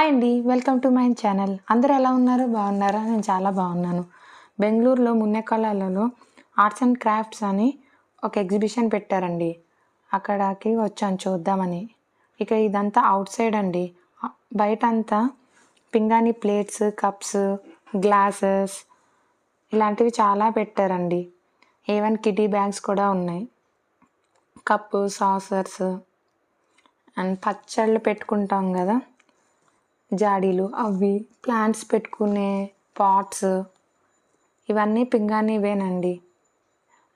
Hi అండి welcome to my channel. అందరూ ఎలా ఉన్నారు? బాగున్నారా? నేను చాలా బాగున్నాను. బెంగళూరులో మున్నెకాలలో ఆర్ట్స్ అండ్ క్రాఫ్ట్స్ అని ఒక ఎగ్జిబిషన్ పెట్టారండి. అక్కడికి వచ్చాను చూద్దామని. ఇక ఇదంతా అవుట్ సైడ్ అండి. బయట అంతా పింగాణి ప్లేట్స్ కప్స్ గ్లాసెస్ ఇలాంటివి చాలా పెట్టారండి. ఈవెన్ కిటీ బ్యాగ్స్ కూడా ఉన్నాయి. కప్పు సాసర్స్ అండ్ పచ్చళ్ళు పెట్టుకుంటాం కదా. జాడీలు అవి ప్లాంట్స్ పెట్టుకునే పాట్స్ ఇవన్నీ పింగాణివేనండి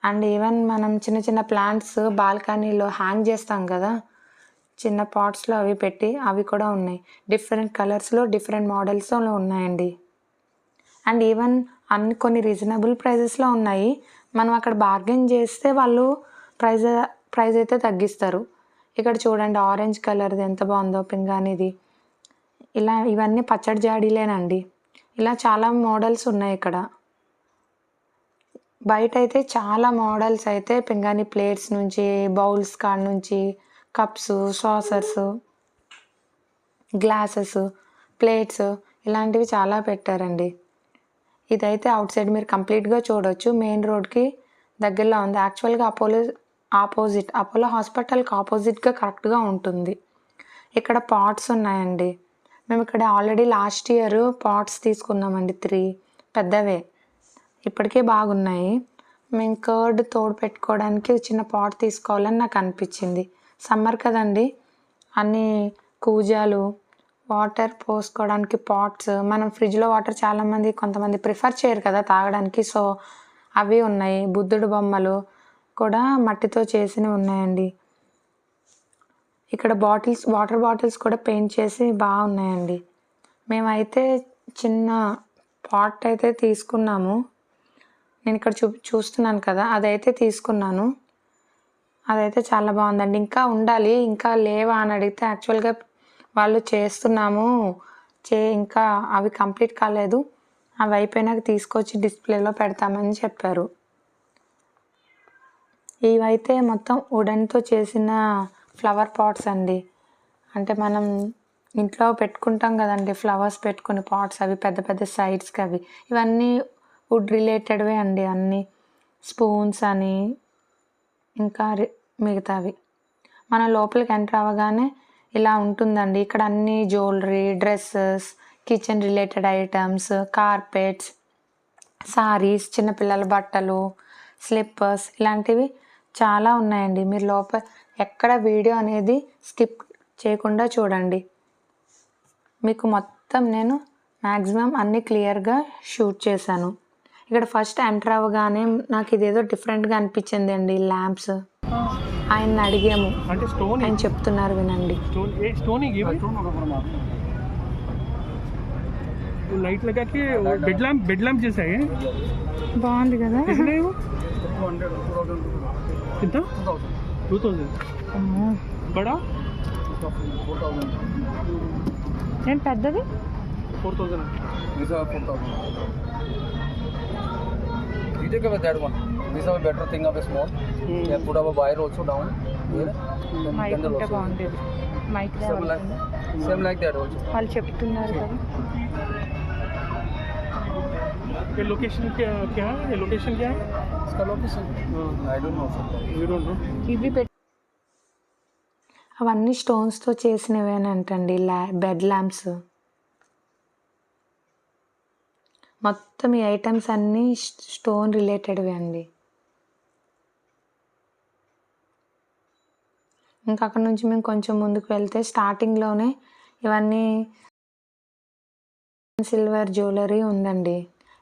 అండ్ ఈవెన్ మనం చిన్న చిన్న ప్లాంట్స్ బాల్కనీలో హ్యాంగ్ చేస్తాం కదా చిన్న పాట్స్లో అవి పెట్టి అవి కూడా ఉన్నాయి. డిఫరెంట్ కలర్స్లో డిఫరెంట్ మోడల్స్లో ఉన్నాయండి. అండ్ ఈవెన్ అన్ని కొన్ని రీజనబుల్ ప్రైజెస్లో ఉన్నాయి. మనం అక్కడ బార్గెన్ చేస్తే వాళ్ళు ప్రైజ్ ప్రైజ్ అయితే తగ్గిస్తారు. ఇక్కడ చూడండి ఆరెంజ్ కలర్ది ఎంత బాగుందో పింగాణిది. ఇలా ఇవన్నీ పచ్చడి జాడీలేనండి. ఇలా చాలా మోడల్స్ ఉన్నాయి ఇక్కడ. బయట అయితే చాలా మోడల్స్ అయితే పింగాణి ప్లేట్స్ నుంచి బౌల్స్ కాడ నుంచి కప్స్ సాసర్స్ గ్లాసెస్ ప్లేట్స్ ఇలాంటివి చాలా పెట్టారండి. ఇదైతే అవుట్ సైడ్ మీరు కంప్లీట్గా చూడొచ్చు. మెయిన్ రోడ్కి దగ్గరలో ఉంది. యాక్చువల్గా అపోలో ఆపోజిట్ అపోలో హాస్పిటల్కి ఆపోజిట్గా కరెక్ట్గా ఉంటుంది. ఇక్కడ పాట్స్ ఉన్నాయండి. మేము ఇక్కడ ఆల్రెడీ లాస్ట్ ఇయర్ పాట్స్ తీసుకున్నామండి త్రీ పెద్దవే. ఇప్పటికే బాగున్నాయి. మేము కర్డ్ తోడు పెట్టుకోవడానికి చిన్న పాట్ తీసుకోవాలని నాకు అనిపించింది. సమ్మర్ కదండి. అన్ని కూజాలు వాటర్ పోసుకోవడానికి పాట్స్ మనం ఫ్రిడ్జ్లో వాటర్ చాలామంది కొంతమంది ప్రిఫర్ చేయరు కదా తాగడానికి. సో అవి ఉన్నాయి. బుద్ధుడు బొమ్మలు కూడా మట్టితో చేసినవి ఉన్నాయండి. ఇక్కడ బాటిల్స్ వాటర్ బాటిల్స్ కూడా పెయింట్ చేసి బాగున్నాయండి. మేమైతే చిన్న పాట్ అయితే తీసుకున్నాము. నేను ఇక్కడ చూ చూస్తున్నాను కదా అదైతే తీసుకున్నాను. అదైతే చాలా బాగుందండి. ఇంకా ఉండాలి ఇంకా లేవా అని అడిగితే యాక్చువల్గా వాళ్ళు చేస్తున్నాము. చే ఇంకా అవి కంప్లీట్ కాలేదు. అవి అయిపోయినాక తీసుకొచ్చి డిస్ప్లేలో పెడతామని చెప్పారు. ఇవైతే మొత్తం వుడెన్తో చేసిన ఫ్లవర్ పాట్స్ అండి. అంటే మనం ఇంట్లో పెట్టుకుంటాం కదండి ఫ్లవర్స్ పెట్టుకునే పాట్స్ అవి పెద్ద పెద్ద సైడ్స్కి అవి. ఇవన్నీ వుడ్ రిలేటెడ్వే అండి అన్నీ స్పూన్స్ అని ఇంకా మిగతావి. మన లోపలికి ఎంటర్ అవ్వగానే ఇలా ఉంటుందండి. ఇక్కడ అన్ని jewellery dresses kitchen related items carpets saris చిన్నపిల్లల బట్టలు స్లిప్పర్స్ ఇలాంటివి చాలా ఉన్నాయండి. మీరు లోపల ఎక్కడ వీడియో అనేది స్కిప్ చేయకుండా చూడండి. మీకు మొత్తం నేను మ్యాక్సిమం అన్నీ క్లియర్గా షూట్ చేశాను. ఇక్కడ ఫస్ట్ ఎంటర్ అవ్వగానే నాకు ఇదేదో డిఫరెంట్గా అనిపించింది అండి ల్యాంప్స్. ఆయన్ని అడిగాము. ఆయన చెప్తున్నారు వినండి. బాగుంది కదా. टू थाउजेंड बड़ा నేను పెద్దది four thousand These are 4000. You take away that one. These are better thing of a small. You can put up a wire also down here. Then mike candle ఉంటే also. బాగుండేది mike Same like, same like that also. వాళ్ళు చెప్తున్నారు కదా ये location क्या क्या है ये लोकेशन क्या है అవన్నీ స్టోన్స్తో చేసినవేనంటండి ల్యా బెడ్ ల్యాంప్స్ మొత్తం ఈ ఐటమ్స్ అన్నీ స్టోన్ రిలేటెడ్వి అండి. ఇంకా అక్కడ నుంచి మేము కొంచెం ముందుకు వెళ్తే స్టార్టింగ్లోనే ఇవన్నీ సిల్వర్ జ్యువెలరీ ఉందండి.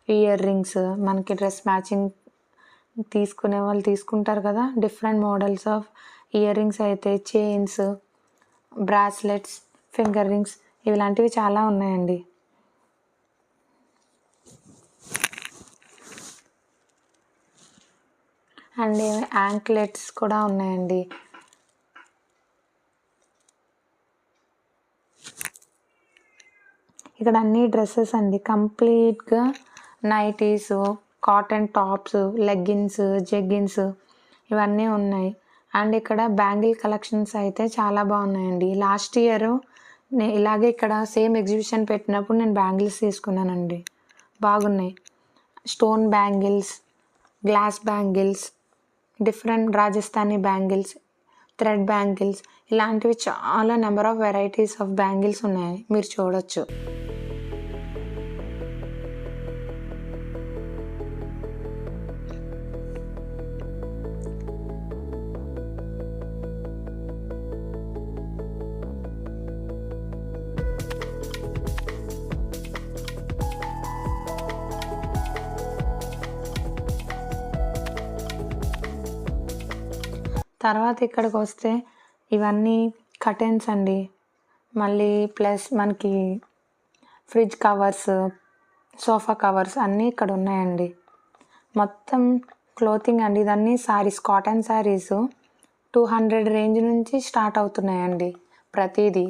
ఇయర్ రింగ్స్ మనకి డ్రెస్ మ్యాచింగ్ తీసుకునే వాళ్ళు తీసుకుంటారు కదా. Different models of ear rings అయితే చైన్స్ బ్రాస్లెట్స్ ఫింగర్ రింగ్స్ ఇలాంటివి చాలా ఉన్నాయండి. అండ్ యాంక్లెట్స్ కూడా ఉన్నాయండి. ఇక్కడ అన్ని డ్రెస్సెస్ అండి. కంప్లీట్గా nighties cotton tops leggings jeggings ఇవన్నీ ఉన్నాయి. అండ్ ఇక్కడ బ్యాంగిల్ కలెక్షన్స్ అయితే చాలా బాగున్నాయండి. లాస్ట్ ఇయర్ నేను ఇలాగే ఇక్కడ సేమ్ ఎగ్జిబిషన్ పెట్టినప్పుడు నేను బ్యాంగిల్స్ తీసుకున్నానండి. బాగున్నాయి. Stone bangles glass bangles different Rajasthani bangles thread bangles ఇలాంటివి చాలా number of varieties of bangles ఉన్నాయి. మీరు చూడొచ్చు. తర్వాత ఇక్కడికి వస్తే ఇవన్నీ కర్టెన్స్ అండి. మళ్ళీ ప్లస్ మనకి ఫ్రిడ్జ్ కవర్స్ సోఫా కవర్స్ అన్నీ ఇక్కడ ఉన్నాయండి. మొత్తం క్లోతింగ్ అండి. ఇదన్నీ saris cotton saris two hundred range నుంచి స్టార్ట్ అవుతున్నాయండి ప్రతిదీ.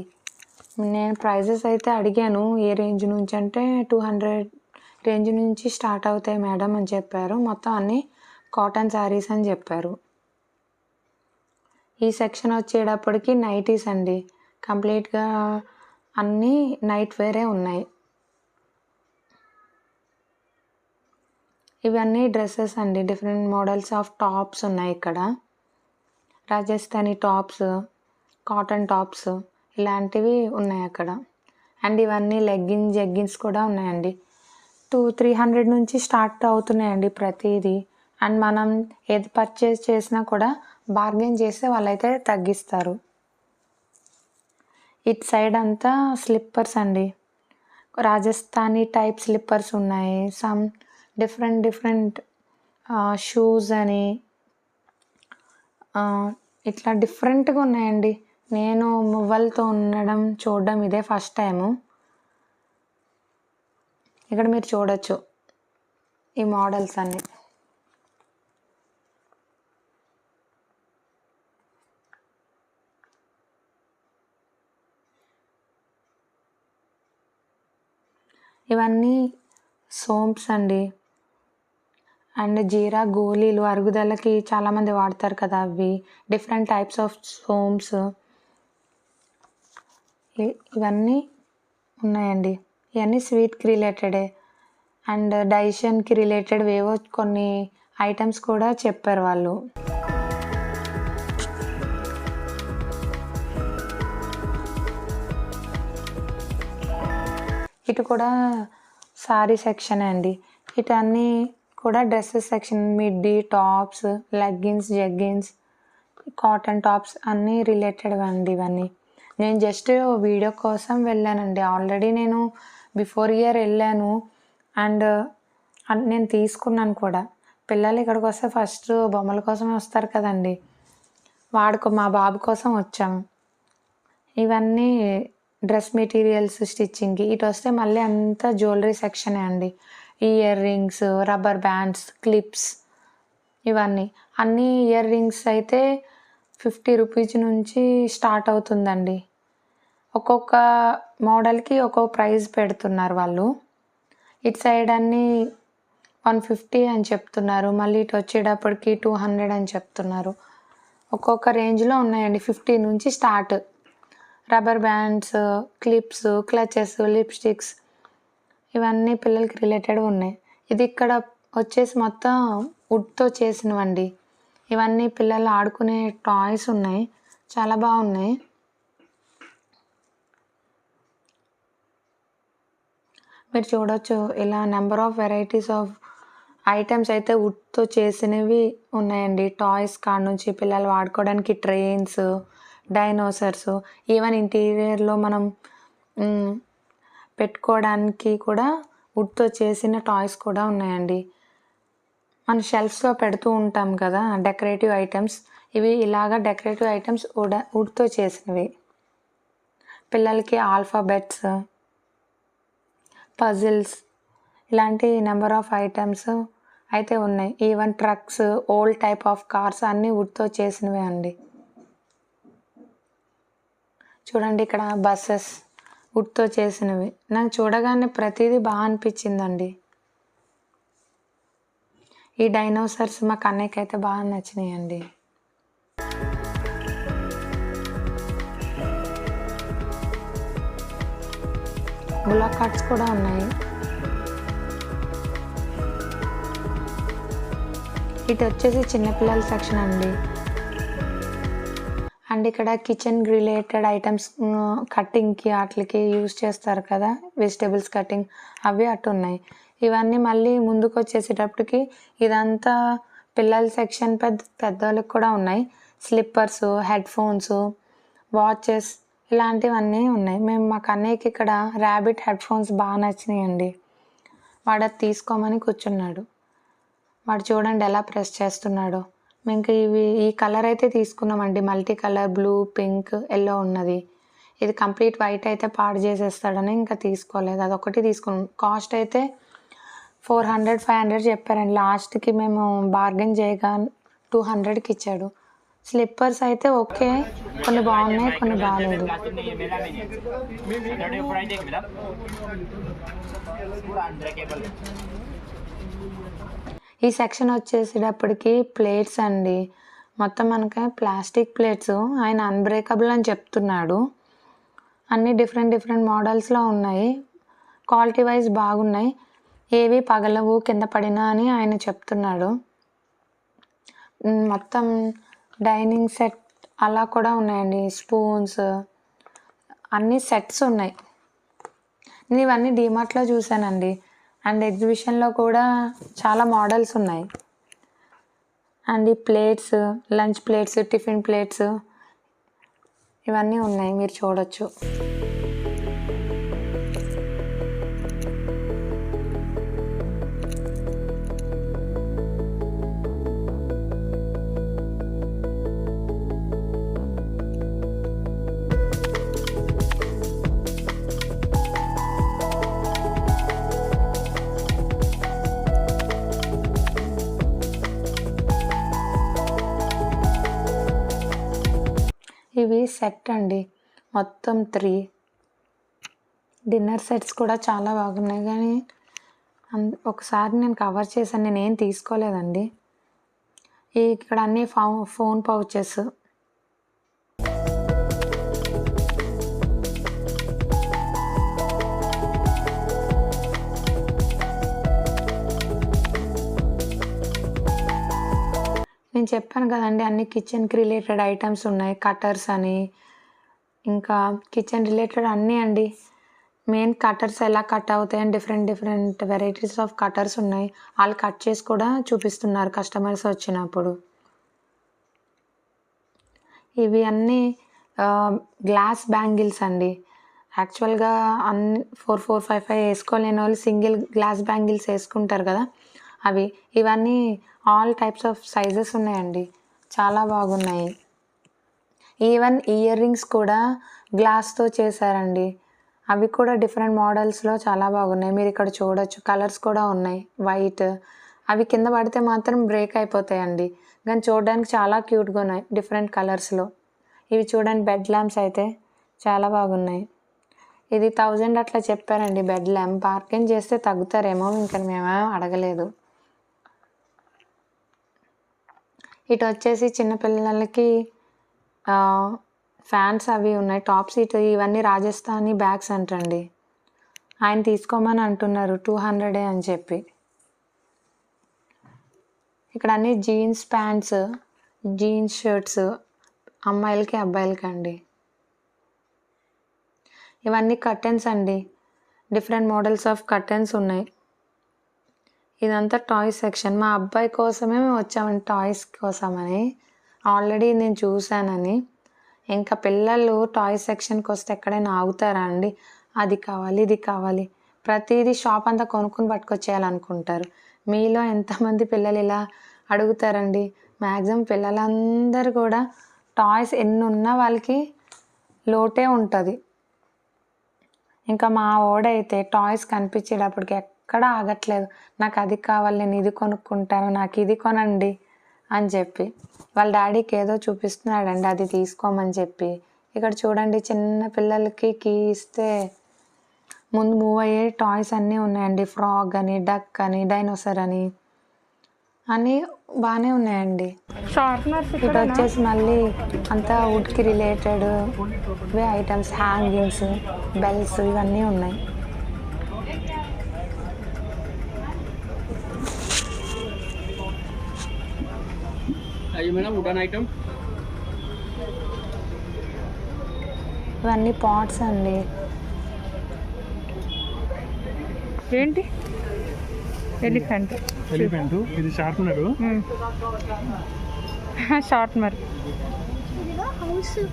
నేను ప్రైజెస్ అయితే అడిగాను ఏ రేంజ్ నుంచి అంటే టూ హండ్రెడ్ రేంజ్ నుంచి స్టార్ట్ అవుతాయి మేడం అని చెప్పారు. మొత్తం అన్నీ కాటన్ శారీస్ అని చెప్పారు. ఈ సెక్షన్ వచ్చేటప్పటికి నైటీస్ అండి. కంప్లీట్గా అన్నీ నైట్ వేరే ఉన్నాయి. ఇవన్నీ డ్రెస్సెస్ అండి. డిఫరెంట్ మోడల్స్ ఆఫ్ టాప్స్ ఉన్నాయి ఇక్కడ. రాజస్థానీ టాప్స్ కాటన్ టాప్స్ ఇలాంటివి ఉన్నాయి అక్కడ. అండ్ ఇవన్నీ లెగ్గిన్స్ జెగ్గిన్స్ కూడా ఉన్నాయండి. టూ త్రీ హండ్రెడ్ నుంచి స్టార్ట్ అవుతున్నాయండి ప్రతిదీ. అండ్ మనం ఏది పర్చేస్ చేసినా కూడా బార్గెన్ చేస్తే వాళ్ళైతే తగ్గిస్తారు. ఇటు సైడ్ అంతా స్లిప్పర్స్ అండి. రాజస్థానీ టైప్ స్లిప్పర్స్ ఉన్నాయి. సమ్ డిఫరెంట్ డిఫరెంట్ షూస్ అని ఇట్లా డిఫరెంట్గా ఉన్నాయండి. నేను మువ్వలతో ఉండడం చూడడం ఇదే ఫస్ట్ టైము ఇక్కడ మీరు చూడొచ్చు ఈ మోడల్స్ అన్నీ. ఇవన్నీ సోంప్స్ అండి. అండ్ జీరా గోళీలు అరుగుదలకి చాలామంది వాడతారు కదా అవి. డిఫరెంట్ టైప్స్ ఆఫ్ సోమ్స్ ఇవన్నీ ఉన్నాయండి. ఇవన్నీ స్వీట్కి రిలేటెడే అండ్ డైజెషన్కి రిలేటెడ్ ఏవో కొన్ని ఐటమ్స్ కూడా చెప్పారు వాళ్ళు. ఇటు కూడా సారీ సెక్షన్ అండి. ఇటు అన్నీ కూడా dresses section middy tops leggings jeggings cotton tops అన్నీ రిలేటెడ్ అండి ఇవన్నీ. నేను జస్ట్ వీడియో కోసం వెళ్ళానండి. ఆల్రెడీ నేను బిఫోర్ ఇయర్ వెళ్ళాను. అండ్ నేను తీసుకున్నాను కూడా. పిల్లలు ఇక్కడికి వస్తే ఫస్ట్ బొమ్మల కోసమే వస్తారు కదండి. వాడుకో మా బాబు కోసం వచ్చాము. ఇవన్నీ డ్రెస్ మెటీరియల్స్ స్టిచ్చింగ్కి ఇటు వస్తే మళ్ళీ అంతా జ్యువెలరీ సెక్షనే అండి. Ear rings rubber bands clips ఇవన్నీ. అన్ని ఇయర్ రింగ్స్ అయితే ఫిఫ్టీ రూపీస్ నుంచి స్టార్ట్ అవుతుందండి. ఒక్కొక్క మోడల్కి ఒక్కొక్క ప్రైస్ పెడుతున్నారు వాళ్ళు. ఇటు సైడ్ అన్నీ వన్ ఫిఫ్టీ అని చెప్తున్నారు. మళ్ళీ ఇటు వచ్చేటప్పటికి టూ హండ్రెడ్ అని చెప్తున్నారు. ఒక్కొక్క రేంజ్లో ఉన్నాయండి ఫిఫ్టీ నుంచి start. Rubber bands clips clutches lipsticks ఇవన్నీ పిల్లలకి రిలేటెడ్ ఉన్నాయి. ఇది ఇక్కడ వచ్చేసి మొత్తం వుడ్తో చేసినవండి. ఇవన్నీ పిల్లలు ఆడుకునే టాయ్స్ ఉన్నాయి. చాలా బాగున్నాయి. మీరు చూడొచ్చు ఇలా number of varieties of items అయితే వుడ్తో చేసినవి ఉన్నాయండి. టాయ్స్ కాడ నుంచి పిల్లలు వాడుకోవడానికి ట్రైన్స్ డైనోసర్స్ ఈవెన్ ఇంటీరియర్లో మనం పెట్టుకోవడానికి కూడా వుడ్తో చేసిన టాయ్స్ కూడా ఉన్నాయండి. మన షెల్ఫ్స్లో పెడుతూ ఉంటాం కదా డెకరేటివ్ ఐటమ్స్. ఇవి ఇలాగా డెకరేటివ్ ఐటమ్స్ వుడ్ వుడ్తో చేసినవి. పిల్లలకి ఆల్ఫాబెట్స్ పజిల్స్ ఇలాంటి నెంబర్ ఆఫ్ ఐటమ్స్ అయితే ఉన్నాయి. Even trucks old type of cars అన్నీ వుడ్తో చేసినవే అండి. చూడండి ఇక్కడ బస్సెస్ వుడ్తో చేసినవి. నాకు చూడగానే ప్రతిదీ బాగా అనిపించిందండి. ఈ డైనోసర్స్ మా కన్నయ్యకి అయితే బాగా నచ్చినాయండి. గులాబ్ కార్డ్స్ కూడా ఉన్నాయి. ఇటు వచ్చేసి చిన్నపిల్లల సెక్షన్ అండి. అండ్ ఇక్కడ కిచెన్ రిలేటెడ్ ఐటమ్స్ కట్టింగ్కి వాటికి యూజ్ చేస్తారు కదా వెజిటేబుల్స్ కటింగ్ అవి అటు ఉన్నాయి. ఇవన్నీ మళ్ళీ ముందుకు వచ్చేసేటప్పటికి ఇదంతా పిల్లల సెక్షన్ పెద్ద పెద్దవాళ్ళకి కూడా ఉన్నాయి. స్లిప్పర్స్ హెడ్ ఫోన్స్ వాచెస్ ఇలాంటివన్నీ ఉన్నాయి. మేము మా కన్నయ్యకి ఇక్కడ ర్యాబిట్ హెడ్ ఫోన్స్ బాగా నచ్చినాయండి. వాడు అది తీసుకోమని కూర్చున్నాడు. వాడు చూడండి ఎలా ప్రెస్ చేస్తున్నాడో. ఇంకా ఇవి ఈ కలర్ అయితే తీసుకున్నామండి. Multi colour blue pink yellow ఉన్నది. ఇది కంప్లీట్ వైట్ అయితే పాడు చేసేస్తాడని ఇంకా తీసుకోలేదు. అదొకటి తీసుకున్నాం. కాస్ట్ అయితే ఫోర్ హండ్రెడ్ ఫైవ్ హండ్రెడ్ చెప్పారండి. లాస్ట్కి మేము బార్గెన్ చేయగా టూ హండ్రెడ్కి ఇచ్చాడు. స్లిప్పర్స్ అయితే ఓకే. కొన్ని బాగున్నాయి కొన్ని బాగాలేదు. ఈ సెక్షన్ వచ్చేసేటప్పటికి ప్లేట్స్ అండి. మొత్తం మనకి ప్లాస్టిక్ ప్లేట్స్. ఆయన అన్బ్రేకబుల్ అని చెప్తున్నాడు. అన్ని డిఫరెంట్ డిఫరెంట్ మోడల్స్లో ఉన్నాయి. క్వాలిటీ వైజ్ బాగున్నాయి. ఏవి పగలవు కింద పడినా అని ఆయన చెప్తున్నాడు. మొత్తం డైనింగ్ సెట్ అలా కూడా ఉన్నాయండి. స్పూన్స్ అన్ని సెట్స్ ఉన్నాయి. నేను ఇవన్నీ డీమార్ట్లో చూశానండి. అండ్ ఎగ్జిబిషన్లో కూడా చాలా మోడల్స్ ఉన్నాయి. అండ్ ఈ plates lunch plates tiffin plates ఇవన్నీ ఉన్నాయి మీరు చూడొచ్చు. ఇవి సెట్ అండి. మొత్తం త్రీ. డిన్నర్ సెట్స్ కూడా చాలా బాగున్నాయి. కానీ అన్- ఒకసారి నేను కవర్ చేశాను. నేను ఏం తీసుకోలేదండి ఇక్కడ అన్ని ఫోన్ పౌచెస్ నేను చెప్పాను కదండి అన్ని కిచెన్కి రిలేటెడ్ ఐటమ్స్ ఉన్నాయి. కటర్స్ అని ఇంకా కిచెన్ రిలేటెడ్ అన్నీ అండి. మెయిన్ కటర్స్ ఎలా కట్ అవుతాయని different different varieties of cutters ఉన్నాయి. వాళ్ళు కట్ చేసి కూడా చూపిస్తున్నారు కస్టమర్స్ వచ్చినప్పుడు. ఇవి అన్నీ గ్లాస్ బ్యాంగిల్స్ అండి. యాక్చువల్గా అన్ని ఫోర్ ఫోర్ ఫైవ్ ఫైవ్ వేసుకోలేని వాళ్ళు సింగిల్ గ్లాస్ బ్యాంగిల్స్ వేసుకుంటారు కదా. అవి ఇవన్నీ ఆల్ టైప్స్ ఆఫ్ సైజెస్ ఉన్నాయండి. చాలా బాగున్నాయి. ఈవెన్ ఇయర్ రింగ్స్ కూడా గ్లాస్తో చేశారండి. అవి కూడా డిఫరెంట్ మోడల్స్లో చాలా బాగున్నాయి. మీరు ఇక్కడ చూడొచ్చు. కలర్స్ కూడా ఉన్నాయి. వైట్ అవి కింద పడితే మాత్రం బ్రేక్ అయిపోతాయండి. కానీ చూడడానికి చాలా క్యూట్గా ఉన్నాయి. డిఫరెంట్ కలర్స్లో ఇవి చూడండి బెడ్ ల్యాంప్స్ అయితే చాలా బాగున్నాయి. ఇది థౌజండ్ అట్లా చెప్పారండి. బెడ్ ల్యాంప్ పార్కింగ్ చేస్తే తగ్గుతారేమో ఇంకా మేమేం అడగలేదు. ఇటు వచ్చేసి చిన్నపిల్లలకి ఫ్యాన్స్ అవి ఉన్నాయి. టాప్ సీట్ ఇవన్నీ రాజస్థానీ బ్యాగ్స్ అంటండి. ఆయన తీసుకోమని అంటున్నారు టూ హండ్రెడే అని చెప్పి. ఇక్కడ అన్ని జీన్స్ ప్యాంట్స్ జీన్స్ షర్ట్స్ అమ్మాయిలకి అబ్బాయిలకి అండి. ఇవన్నీ కర్టెన్స్ అండి. డిఫరెంట్ మోడల్స్ ఆఫ్ కర్టెన్స్ ఉన్నాయి. ఇదంతా టాయ్స్ సెక్షన్ మా అబ్బాయి కోసమే మేము వచ్చామండి టాయ్స్ కోసమని. ఆల్రెడీ నేను చూశానని. ఇంకా పిల్లలు టాయ్స్ సెక్షన్కి వస్తే ఎక్కడైనా ఆగుతారా అండి? అది కావాలి ఇది కావాలి. ప్రతిదీ షాప్ అంతా కొనుక్కుని పట్టుకొచ్చేయాలనుకుంటారు. మీలో ఎంతమంది పిల్లలు ఇలా అడుగుతారండి? మ్యాక్సిమం పిల్లలందరూ కూడా టాయ్స్ ఎన్ని ఉన్నా వాళ్ళకి లోటే ఉంటుంది. ఇంకా మా ఓడైతే టాయ్స్ కనిపించేటప్పటికి ఎక్కడ ఆగట్లేదు. నాకు అది కావాలి నేను ఇది కొనుక్కుంటాను నాకు ఇది కొనండి అని చెప్పి వాళ్ళ డాడీకి ఏదో చూపిస్తున్నాడండి అది తీసుకోమని చెప్పి. ఇక్కడ చూడండి చిన్న పిల్లలకి కీ ఇస్తే ముందు మూవ్ అయ్యే టాయ్స్ అన్నీ ఉన్నాయండి. ఫ్రాగ్ అని డక్ అని డైనోసర్ అని అన్నీ బాగానే ఉన్నాయండి. షార్ప్నర్స్ ఇటు వచ్చేసి మళ్ళీ అంతా వుడ్కి రిలేటెడ్ ఐటమ్స్ హ్యాంగింగ్స్ బెల్స్ ఇవన్నీ ఉన్నాయి. అయ్యి ఐటమ్ ఇవన్నీ పాట్స్ అండి. ఏంటి? ఎలిఫెంట్ ఎలిఫెంట్ ఇది షార్ప్నర్ షార్ప్నర్ hmm.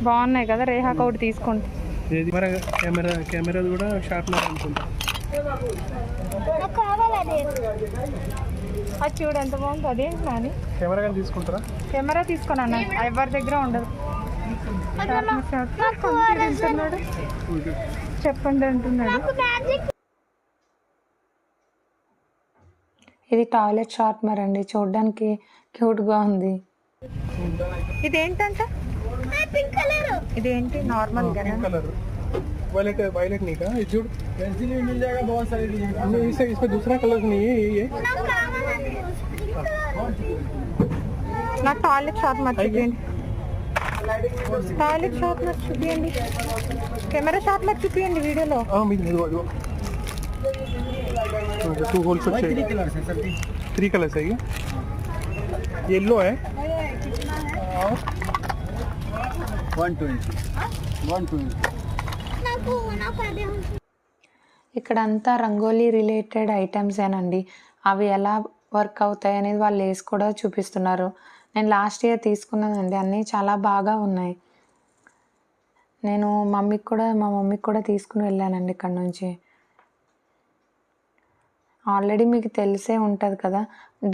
బాగున్నాయి కదా రేహా ఒకటి తీసుకోండి. కెమెరా కెమెరా కూడా షార్ప్నర్ అనుకుంటా. అది చూడు ఎంత బాగుంది అదేంటి నాని కెమెరా కానీ తీసుకుంటారా కెమెరా తీసుకొని అన్న ఎవరి దగ్గర ఉండదు అంటున్నాడు చెప్పండి అంటున్నాడు ఇది టాయిలెట్ షార్ప్నర్ అండి చూడడానికి క్యూట్గా ఉంది ఇదేంటంట ఇదేంటి నార్మల్ कलर वायलेट वायलेट नहीं का ये जुड़ पेंसिल भी मिल जाएगा बहुत सारी नहीं इसे इसमें दूसरा कलर नहीं है ये నాకు టాయిలెట్ షార్ప్నర్ చూపించండి టాయిలెట్ షార్ప్నర్ చూపించండి కెమెరా షార్ప్నర్ చూపించండి వీడియోలో हाँ मिल इधर इधर टू होल्स थ्री कलर्स है सर थ्री कलर्स है ये येलो है वन ट्वेंटी वन ट्वेंटी ఇక్కడంతా రంగోలీ రిలేటెడ్ ఐటమ్స్ ఏనండి అవి ఎలా వర్క్ అవుతాయి అనేది వాళ్ళు వేసి కూడా చూపిస్తున్నారు. నేను లాస్ట్ ఇయర్ తీసుకున్నానండి. అన్నీ చాలా బాగా ఉన్నాయి. నేను మమ్మీకి కూడా మా మమ్మీకి కూడా తీసుకుని వెళ్ళానండి ఇక్కడ నుంచి. ఆల్రెడీ మీకు తెలిసే ఉంటుంది కదా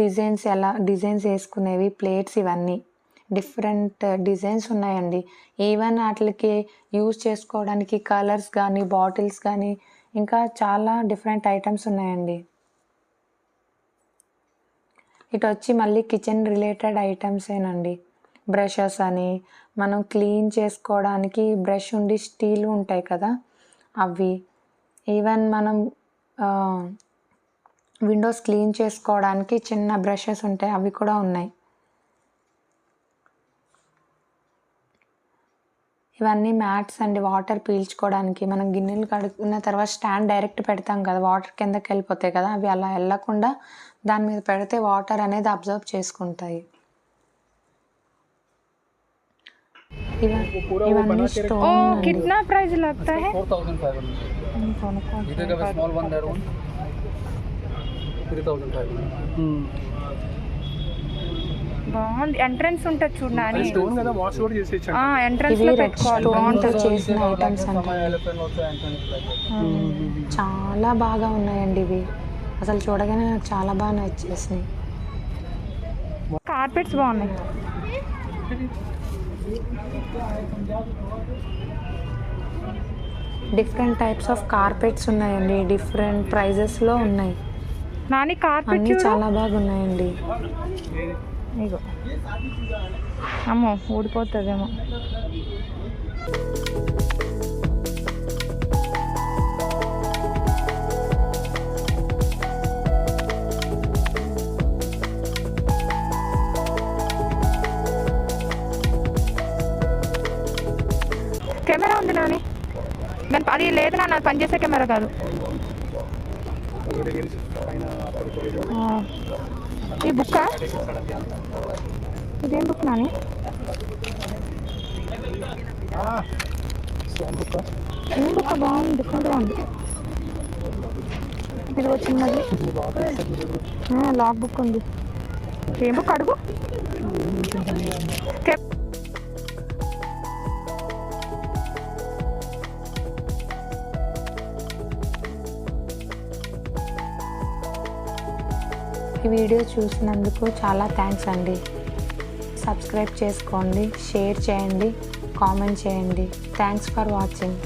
డిజైన్స్ ఎలా డిజైన్స్ వేసుకునేవి ప్లేట్స్ ఇవన్నీ. డిఫరెంట్ డిజైన్స్ ఉన్నాయండి. ఈవెన్ వాటికి యూజ్ చేసుకోవడానికి కలర్స్ కానీ బాటిల్స్ కానీ ఇంకా చాలా డిఫరెంట్ ఐటమ్స్ ఉన్నాయండి. ఇటు వచ్చి మళ్ళీ కిచెన్ రిలేటెడ్ ఐటమ్సేనండి బ్రషెస్ అని మనం క్లీన్ చేసుకోవడానికి బ్రష్ ఉండి స్టీల్ ఉంటాయి కదా అవి. ఈవెన్ మనం విండోస్ క్లీన్ చేసుకోవడానికి చిన్న బ్రషెస్ ఉంటాయి అవి కూడా ఉన్నాయి. ఇవన్నీ మ్యాట్స్ అండి వాటర్ పీల్చుకోవడానికి. మనం గిన్నెలు కడుక్కున్న తర్వాత స్టాండ్ డైరెక్ట్ పెడతాం కదా వాటర్ కిందకి వెళ్ళిపోతాయి కదా అవి అలా వెళ్ళకుండా దాని మీద పెడితే వాటర్ అనేది అబ్జర్వ్ చేసుకుంటాయి. ఇవన్నీ ప్రైస్ బాగుంది. ఎంట్రన్స్ ఉంటుంది చూడడానికి స్టోన్ కదా వాష్ కూడా ఆ ఎంట్రన్స్లో పెట్టుకోవాలి. బాగుంటుంది చేసిన ఐటమ్స్ చాలా బాగా ఉన్నాయండి ఇవి. అసలు చూడగానే నాకు చాలా బాగా నచ్చేసినాయి. కార్పెట్స్ బాగున్నాయి. డిఫరెంట్ టైప్స్ ఆఫ్ కార్పెట్స్ ఉన్నాయండి. డిఫరెంట్ ప్రైజెస్లో ఉన్నాయి. నాని కార్పెట్ చాలా బాగున్నాయండి. ఇగో. అమ్మో ఊడిపోతుందేమో. కెమెరా ఉంది నాని. దాని అది లేదు నాన్న పనిచేసే కెమెరా కాదు. ఈ బుక్క? ఇదేం బుక్ నాని? ఏం బుక్క? బాగుంది డిఫరెంట్గా ఉంది. ఇది ఒక చిన్నది లాక్ బుక్ ఉంది. ఏం బుక్ అడుగు? వీడియో చూసినందుకు చాలా థ్యాంక్స్ అండి. సబ్స్క్రైబ్ చేసుకోండి షేర్ చేయండి కామెంట్ చేయండి. Thanks for watching